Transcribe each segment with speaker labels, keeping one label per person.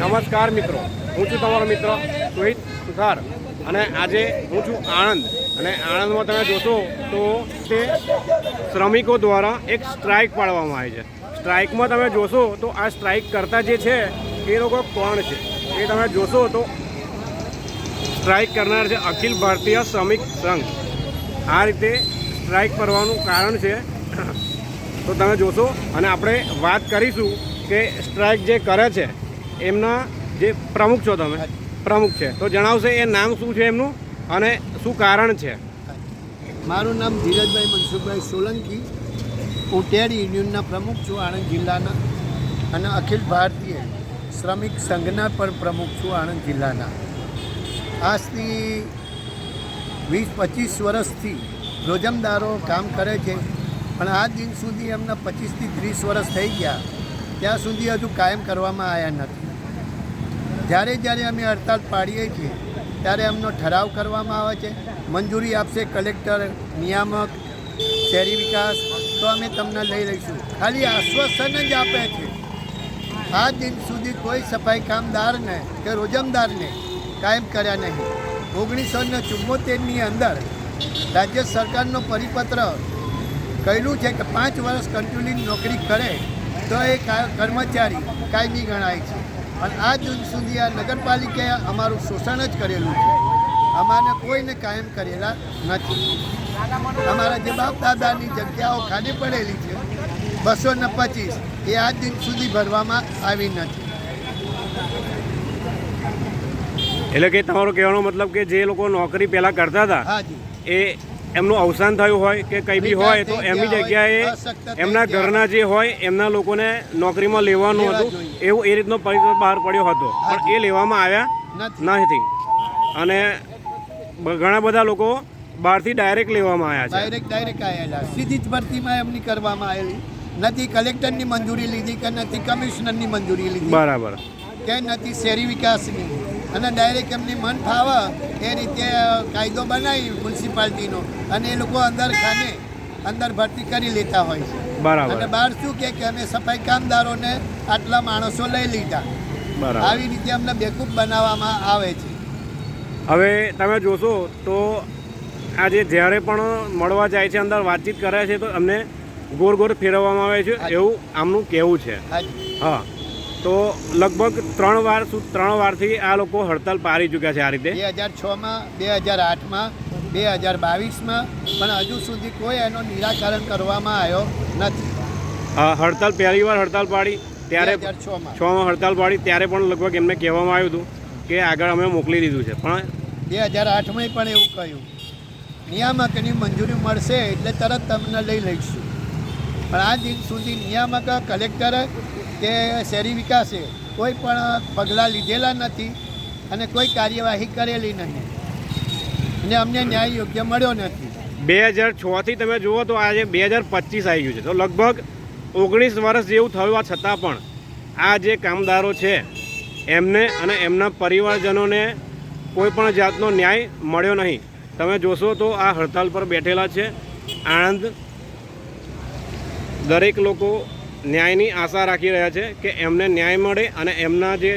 Speaker 1: નમસ્કાર મિત્રો. હું છું તમારો મિત્ર રોહિત સુથાર. અને આજે હું છું આણંદ. અને આણંદમાં તમે જોશો તો તે શ્રમિકો દ્વારા એક સ્ટ્રાઇક પાડવામાં આવી છે. સ્ટ્રાઇકમાં તમે જોશો તો આ સ્ટ્રાઇક કરતા જે છે, એ લોકો કોણ છે? એ તમે જોશો તો સ્ટ્રાઇક કરનાર છે અખિલ ભારતીય શ્રમિક સંઘ. આ રીતે સ્ટ્રાઇક કરવાનું કારણ છે. તો તમે જોશો. અને આપણે વાત કરીશું કે સ્ટ્રાઇક જે કરે છે એમના જે પ્રમુખ છો તમે પ્રમુખ છે. તો જણાવશે એ નામ શું છે એમનું અને શું કારણ છે?
Speaker 2: મારું નામ ધીરજભાઈ મનસુખભાઈ સોલંકી. હું ટેડ યુનિયનના પ્રમુખ છું આણંદ જિલ્લાના. અને અખિલ ભારતીય શ્રમિક સંઘના પણ પ્રમુખ છું આણંદ જિલ્લાના. આજથી વીસ પચીસ વર્ષથી રોજમદારો કામ કરે છે. પણ આ દિન સુધી એમના પચીસથી ત્રીસ વર્ષ થઈ ગયા. ત્યાં સુધી હજુ કાયમ કરવામાં આવ્યા નથી. જ્યારે જ્યારે અમે હડતાલ પાડીએ છીએ, ત્યારે એમનો ઠરાવ કરવામાં આવે છે. મંજૂરી આપશે કલેક્ટર, નિયામક, શહેરી વિકાસ, તો અમે તમને લઈ લઈશું. ખાલી આશ્વાસન જ આપે છે. આ દિન સુધી કોઈ સફાઈ કામદારને કે રોજમદારને કાયમ કર્યા નહીં. ઓગણીસો ને ચુમ્મોતેરની અંદર રાજ્ય સરકારનો પરિપત્ર કહેલું છે કે પાંચ વર્ષ કન્ટિન્યુ નોકરી કરે, તો એ કર્મચારી કાયમી ગણાય છે. અને આ જુદ સુધી આ નગરપાલિકાએ અમારું શોષણ જ કરેલું છે. અમારે કોઈને કાયમ કરેલા નથી. અમારા જે બાપ દાદાની જગ્યાઓ ખાલી પડેલી છે બસો ને પચીસ એ આજ દિન સુધી ભરવામાં આવી નથી.
Speaker 1: એટલે કે તમારો કહેવાનો મતલબ કે જે લોકો નોકરી પહેલાં કરતા હતા એ એમનું અવસાન થયું હોય કે કંઈ બી હોય તો એમની જગ્યાએ એમના ઘરના જે હોય એમના લોકોને નોકરીમાં લેવાનું હતું. એવું એ રીતનો પરિપત્ર બહાર પડ્યો હતો. પણ એ લેવામાં આવ્યા
Speaker 2: નથી.
Speaker 1: અને ઘણા બધા લોકો બહારથી ડાયરેક્ટ લેવામાં આવ્યા છે.
Speaker 2: ડાયરેક્ટ ડાયરેક્ટ આવેલા સીધી જ ભરતીમાં એમની કરવામાં આવેલી. નથી કલેક્ટરની મંજૂરી લીધી કે નથી કમિશનરની મંજૂરી લીધી.
Speaker 1: બરાબર.
Speaker 2: કે નથી શહેરી વિકાસની. અને ડાયરેક્ટ એમની મન ફાવે એ રીતે કાયદો બનાવી મ્યુનિસિપાલિટીનો. અને એ લોકો અંદર ખાને અંદર ભરતી કરી લેતા હોય છે.
Speaker 1: બરાબર.
Speaker 2: અને બહાર શું કે કે અમે સફાઈ કામદારોને આટલા માણસો લઈ લીધા.
Speaker 1: બરાબર.
Speaker 2: આવી રીતે અમને બેકૂફ બનાવવામાં આવે છે.
Speaker 1: હવે તમે જોશો તો આજે જ્યારે પણ મળવા જાય છે અંદર વાતચીત કરે છે તો અમને ગોળ ગોળ ફેરવવામાં આવે છે એવું આમનું કહેવું છે. હા. તો લગભગ ત્રણ વાર ત્રણ વારથી આ લોકો હડતાલ પાડી ચૂક્યા છે આ રીતે.
Speaker 2: બે હજાર છમાં બે હજાર આઠમાં બે હજાર બાવીસમાં પણ હજુ સુધી કોઈ એનો નિરાકરણ કરવામાં આવ્યો નથી.
Speaker 1: હડતાલ પહેલી વાર હડતાલ પાડી ત્યારે
Speaker 2: છમાં
Speaker 1: હડતાલ પાડી ત્યારે પણ લગભગ એમને કહેવામાં આવ્યું હતું કે આગળ અમે મોકલી દીધું છે. પણ
Speaker 2: બે હજાર આઠમાં પણ એવું કહ્યું. નિયામકની મંજૂરી મળશે એટલે તરત તમને લઈ લઈશું. પણ આ દિન સુધી નિયામક કલેક્ટર કે શહેરી વિકાસે, કોઈ પણ પગલાં લીધેલા નથી અને કોઈ કાર્યવાહી કરેલી નથી. અને અમને ન્યાય યોગ્ય મળ્યો નથી.
Speaker 1: બે હજાર છથી તમે જુઓ તો આજે બે હજાર પચીસ આવી ગયું છે. તો લગભગ ઓગણીસ વર્ષ જેવું થયું, આ છતાં પણ આ જે કામદારો છે, એમને અને એમના પરિવારજનોને કોઈ પણ જાતનો ન્યાય મળ્યો નહીં. તમે જોશો તો આ હડતાલ પર બેઠેલા છે. આણંદ દરેક લોકો ન્યાયની આશા રાખી રહ્યા છે કે એમને ન્યાય મળે અને એમના જે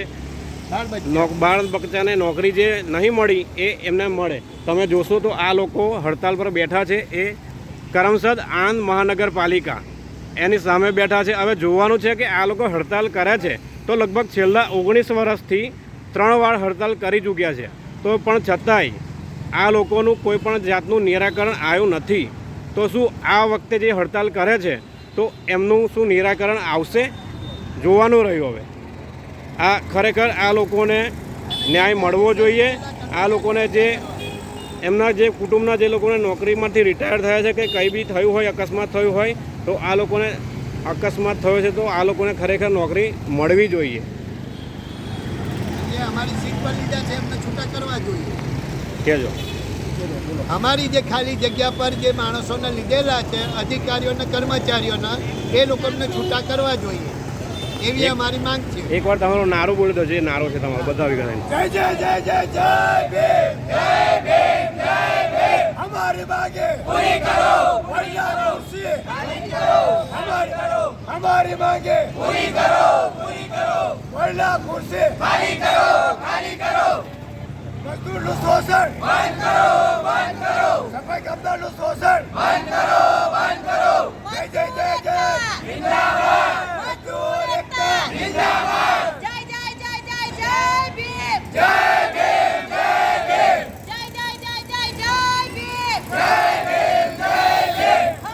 Speaker 2: બાળ
Speaker 1: બચ્ચાને નોકરી જે નહીં મળી એ એમને મળે. તમે જોશો તો આ લોકો હડતાલ પર બેઠા છે એ કરમસદ આણંદ મહાનગરપાલિકા. એની સામે બેઠા છે. હવે જોવાનું છે કે આ લોકો હડતાલ કરે છે તો લગભગ છેલ્લા ઓગણીસ વર્ષથી ત્રણ વાર હડતાલ કરી ચૂક્યા છે. તો પણ છતાંય આ લોકોનું કોઈ પણ જાતનું નિરાકરણ આવ્યું નથી. તો શું આ વખતે જે હડતાલ કરે છે તો એમનું શું નિરાકરણ આવશે? જોવાનું રહ્યું હવે. આ ખરેખર આ લોકોને ન્યાય મળવો જોઈએ. આ લોકોને જે એમના જે કુટુંબના જે લોકોને નોકરીમાંથી રિટાયર થયા છે કે કંઈ બી થયું હોય અકસ્માત થયું હોય તો આ લોકોને અકસ્માત થયો છે તો આ લોકોને ખરેખર નોકરી મળવી જોઈએ.
Speaker 2: અમારી સીટ પર લીધા છે એમને છૂટા કરવા જોઈએ.
Speaker 1: કહેજો
Speaker 2: અમારી જે ખાલી જગ્યા પર જે માણસોને લીધેલા છે અધિકારીઓને કર્મચારીઓના એ લોકોને છૂટા કરવા જોઈએ. એવી અમારી માંગ છે.
Speaker 1: એકવાર તમારો નારો બોલી છે જે નારો છે તમારો બધા વિગત
Speaker 2: જય જય જય જય ભીમ જય ભીમ જય ભીમ. અમારી માગે પૂરી માંગે પૂરી કરો પૂરી કરો. વડલા ખુરશી ખાલી કરો ખાલી કરો. મજદૂરનું શોષણ બંધ કરો. ભાઈ કામદારનું શોષણ બંધ કરો બંધ કરો. જય જય જય જય. જિંદાબાદ. એકતા. જિંદાબાદ.